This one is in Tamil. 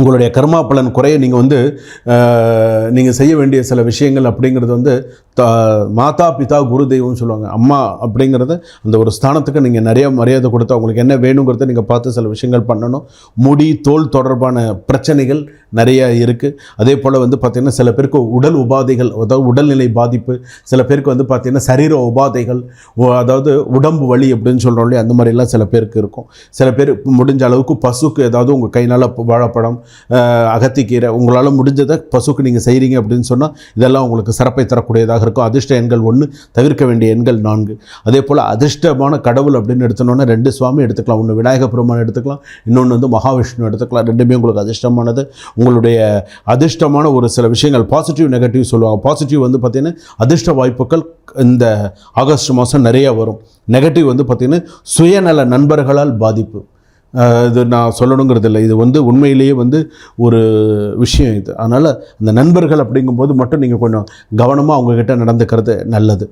உங்களுடைய கர்மா பலன் குறைய நீங்கள் வந்து நீங்கள் செய்ய வேண்டிய சில விஷயங்கள் அப்படிங்கிறது வந்து த மாதா பிதா குரு தெய்வம்னு சொல்லுவாங்க. அம்மா அப்படிங்கிறது அந்த ஒரு ஸ்தானத்துக்கு நீங்கள் நிறைய மரியாதை கொடுத்து அவங்களுக்கு என்ன வேணுங்கிறத நீங்கள் பார்த்து சில விஷயங்கள் பண்ணணும். முடி தோல் தொடர்பான பிரச்சனைகள் நிறைய இருக்குது அதே போல் வந்து பார்த்திங்கன்னா சில பேருக்கு உடல் உபாதைகள் அதாவது உடல்நிலை பாதிப்பு சில பேருக்கு வந்து பார்த்திங்கன்னா சரீர உபாதைகள் அதாவது உடம்பு வலி அப்படின்னு சொல்கிறோம் இல்லையா அந்த மாதிரிலாம் சில பேருக்கு இருக்கும். சில பேர் முடிஞ்ச அளவுக்கு பசுக்கு ஏதாவது உங்கள் கைனால் வாழைப்பழம் அகத்திக்கீரை உங்களால் முடிஞ்சதை பசுக்கு நீங்கள் செய்கிறீங்க அப்படின்னு சொன்னால் இதெல்லாம் உங்களுக்கு சிறப்பை தரக்கூடியதாக இருக்கும். அதிர்ஷ்ட எண்கள் ஒன்று தவிர்க்க வேண்டிய எண்கள் நான்கு. அதே போல் அதிர்ஷ்டமான கடவுள் அப்படின்னு எடுத்தோன்னா ரெண்டு சுவாமி எடுத்துக்கலாம். ஒன்று விநாயக பெருமான் எடுத்துக்கலாம் இன்னொன்று வந்து மகாவிஷ்ணு எடுத்துக்கலாம். ரெண்டுமே உங்களுக்கு அதிர்ஷ்டமானது. உங்களுடைய அதிர்ஷ்டமான ஒரு சில விஷயங்கள் பாசிட்டிவ் நெகட்டிவ் சொல்லுவாங்க. பாசிட்டிவ் வந்து பார்த்திங்கன்னா அதிர்ஷ்ட வாய்ப்புகள் இந்த ஆகஸ்ட் மாதம் நிறையா வரும். நெகட்டிவ் வந்து பார்த்திங்கன்னா சுயநல நண்பர்களால் பாதிப்பு. இது நான் சொல்லணுங்கிறது இல்லை. இது வந்து உண்மையிலேயே வந்து ஒரு விஷயம் இது. அதனால் அந்த நண்பர்கள் அப்படிங்கும்போது மட்டும் நீங்கள் கொஞ்சம் கவனமாக அவங்கக்கிட்ட நடந்துக்கிறது நல்லது.